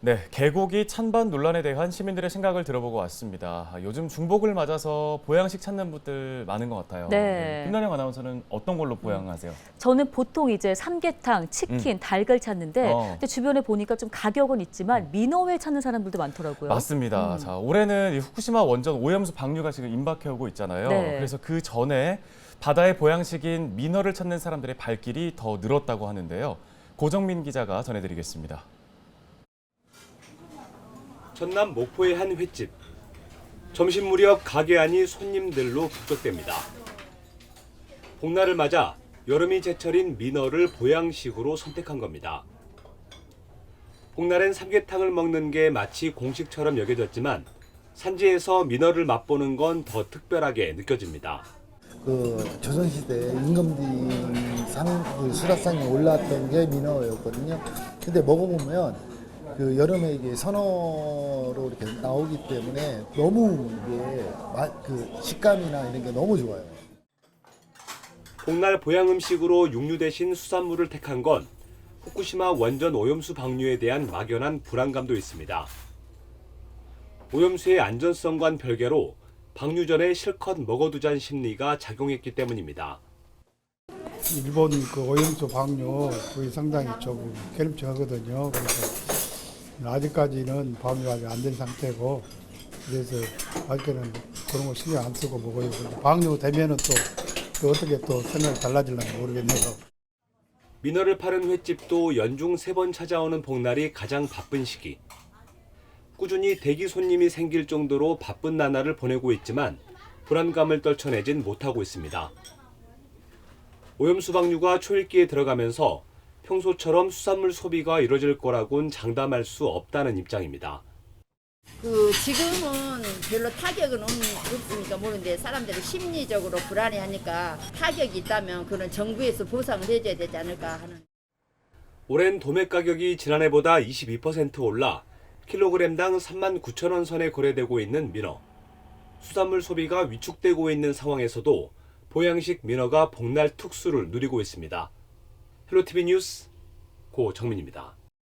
네, 개고기 찬반 논란에 대한 시민들의 생각을 들어보고 왔습니다. 아, 요즘 중복을 맞아서 보양식 찾는 분들 많은 것 같아요. 네. 김나영 아나운서는 어떤 걸로 보양하세요? 저는 보통 이제 삼계탕, 치킨, 달걀 찾는데 어. 근데 주변에 보니까 좀 가격은 있지만 민어회 찾는 사람들도 많더라고요. 맞습니다. 음. 자, 올해는 이 후쿠시마 원전 오염수 방류가 지금 임박해 오고 있잖아요. 네. 그래서 그 전에 바다의 보양식인 민어를 찾는 사람들의 발길이 더 늘었다고 하는데요. 고정민 기자가 전해드리겠습니다. 전남 목포의 한 횟집. 점심 무렵 가게 안이 손님들로 북적댑니다. 복날을 맞아 여름이 제철인 민어를 보양식으로 선택한 겁니다. 복날엔 삼계탕을 먹는 게 마치 공식처럼 여겨졌지만 산지에서 민어를 맛보는 건 더 특별하게 느껴집니다. 그 조선시대 임금님 상 그 수라상에 올라왔던 게 민어였거든요. 근데 먹어보면 그 여름에 이게 선어로 이렇게 나오기 때문에 너무 이게 맛, 그 식감이나 이런 게 너무 좋아요. 복날 보양 음식으로 육류 대신 수산물을 택한 건 후쿠시마 원전 오염수 방류에 대한 막연한 불안감도 있습니다. 오염수의 안전성과는 별개로 방류 전에 실컷 먹어두자는 심리가 작용했기 때문입니다. 일본 그 오염수 방류 그게 상당히 조금 괴롭혀하거든요. 그래서 아직까지는 아직 안된 상태고 그래서 아직까지는 그런 거 신경 안 쓰고 먹어요. 방류 되면은 또, 또 어떻게 또 생각이 달라질는지 모르겠네요. 민어를 파는 횟집도 연중 세 번 찾아오는 복날이 가장 바쁜 시기. 꾸준히 대기 손님이 생길 정도로 바쁜 나날을 보내고 있지만 불안감을 떨쳐내진 못하고 있습니다. 오염수 방류가 초읽기에 들어가면서 평소처럼 수산물 소비가 이뤄질 거라고는 장담할 수 없다는 입장입니다. 그 지금은 별로 타격은 없- 없으니까 모르는데 사람들이 심리적으로 불안해하니까 타격이 있다면 그런 정부에서 보상을 해줘야 되지 않을까 하는. 올해는 도매 가격이 지난해보다 22% 올라 킬로그램당 3만 9천 원 선에 거래되고 있는 민어. 수산물 소비가 위축되고 있는 상황에서도 보양식 민어가 복날 특수를 누리고 있습니다. 헬로티비 뉴스 고정민입니다.